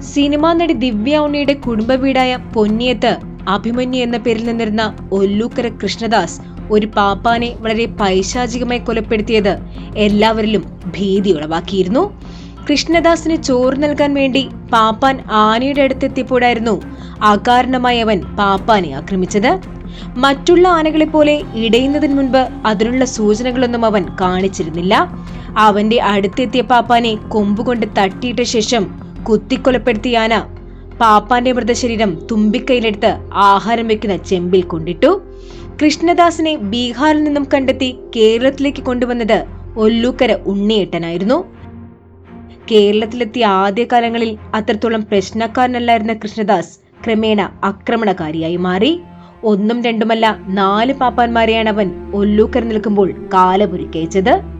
Cinema നടി ദിവ്യ ഉണ്ണിയുടെ കുടുംബ വീടായ പൊന്നിയത്ത് അഭിമന്യു എന്ന പേരിൽ നിന്നിരുന്ന ഒല്ലൂക്കര കൃഷ്ണദാസ് ഒരു പാപ്പാനെ വളരെ പൈശാചികമായി കൊലപ്പെടുത്തിയത് എല്ലാവരിലും ഭീതി ഉളവാക്കിയിരുന്നു. കൃഷ്ണദാസിന് ചോറ് നൽകാൻ വേണ്ടി പാപ്പാൻ ആനയുടെ അടുത്തെത്തിയപ്പോഴായിരുന്നു അകാരണമായി അവൻ പാപ്പാനെ ആക്രമിച്ചത്. മറ്റുള്ള ആനകളെ പോലെ ഇടയുന്നതിന് മുൻപ് അതിനുള്ള സൂചനകളൊന്നും അവൻ കാണിച്ചിരുന്നില്ല. അവന്റെ അടുത്തെത്തിയ പാപ്പാനെ കൊമ്പുകൊണ്ട് തട്ടിയിട്ട ശേഷം കുത്തിക്കൊലപ്പെടുത്തിയ ആന പാപ്പാന്റെ മൃതശരീരം തുമ്പിക്കൈയിലെടുത്ത് ആഹാരം വെക്കുന്ന ചെമ്പിൽ കൊണ്ടിട്ടു. കൃഷ്ണദാസിനെ ബീഹാറിൽ നിന്നും കണ്ടെത്തി കേരളത്തിലേക്ക് കൊണ്ടുവന്നത് ഒല്ലൂക്കര ഉണ്ണിയേട്ടനായിരുന്നു. കേരളത്തിലെത്തിയ ആദ്യകാലങ്ങളിൽ അത്രത്തോളം പ്രശ്നക്കാരനല്ലായിരുന്ന കൃഷ്ണദാസ് ക്രമേണ ആക്രമണകാരിയായി മാറി. ഒന്നും രണ്ടുമല്ല നാല് പാപ്പാന്മാരെയാണ് അവൻ ഒല്ലൂക്കര നിൽക്കുമ്പോൾ കാലപുരിക്കയച്ചത്